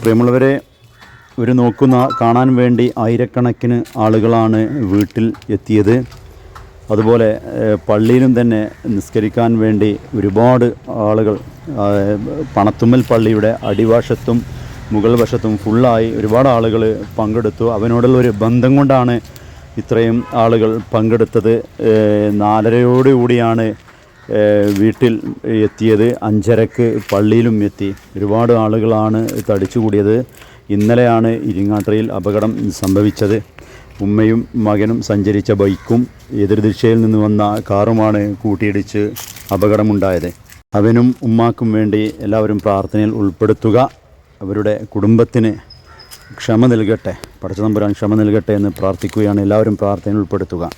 പ്രിയമുള്ളവരെ ഒരു നോക്കുന്ന കാണാൻ വേണ്ടി ആയിരക്കണക്കിന് ആളുകളാണ് വീട്ടിൽ എത്തിയത്. അതുപോലെ പള്ളിയിലും തന്നെ നിസ്കരിക്കാൻ വേണ്ടി ഒരുപാട് ആളുകൾ പണത്തുമ്മൽ പള്ളിയുടെ അടിവശത്തും മുകൾ വശത്തും ഫുള്ളായി ഒരുപാട് ആളുകൾ പങ്കെടുത്തു. അവനോടുള്ള ഒരു ബന്ധം കൊണ്ടാണ് ഇത്രയും ആളുകൾ പങ്കെടുത്തത്. നാലരയോടുകൂടിയാണ് വീട്ടിൽ എത്തിയത് അഞ്ചരക്ക് പള്ളിയിലും എത്തി. ഒരുപാട് ആളുകളാണ് തടിച്ചുകൂടിയത്. ഇന്നലെയാണ് ഇരിങ്ങാട്ടയിൽ അപകടം സംഭവിച്ചത്. ഉമ്മയും മകനും സഞ്ചരിച്ച ബൈക്കും എതിർദിശയിൽ നിന്ന് വന്ന കാറുമാണ് കൂട്ടിയിടിച്ച് അപകടമുണ്ടായത്. അവനും ഉമ്മാക്കും വേണ്ടി എല്ലാവരും പ്രാർത്ഥനയിൽ ഉൾപ്പെടുത്തുക. അവരുടെ കുടുംബത്തിന് ക്ഷമ നൽകട്ടെ. പടച്ചതമ്പുരാൻ ക്ഷമ നൽകട്ടെ എന്ന് പ്രാർത്ഥിക്കുകയാണ്. എല്ലാവരും പ്രാർത്ഥനയിൽ ഉൾപ്പെടുത്തുക.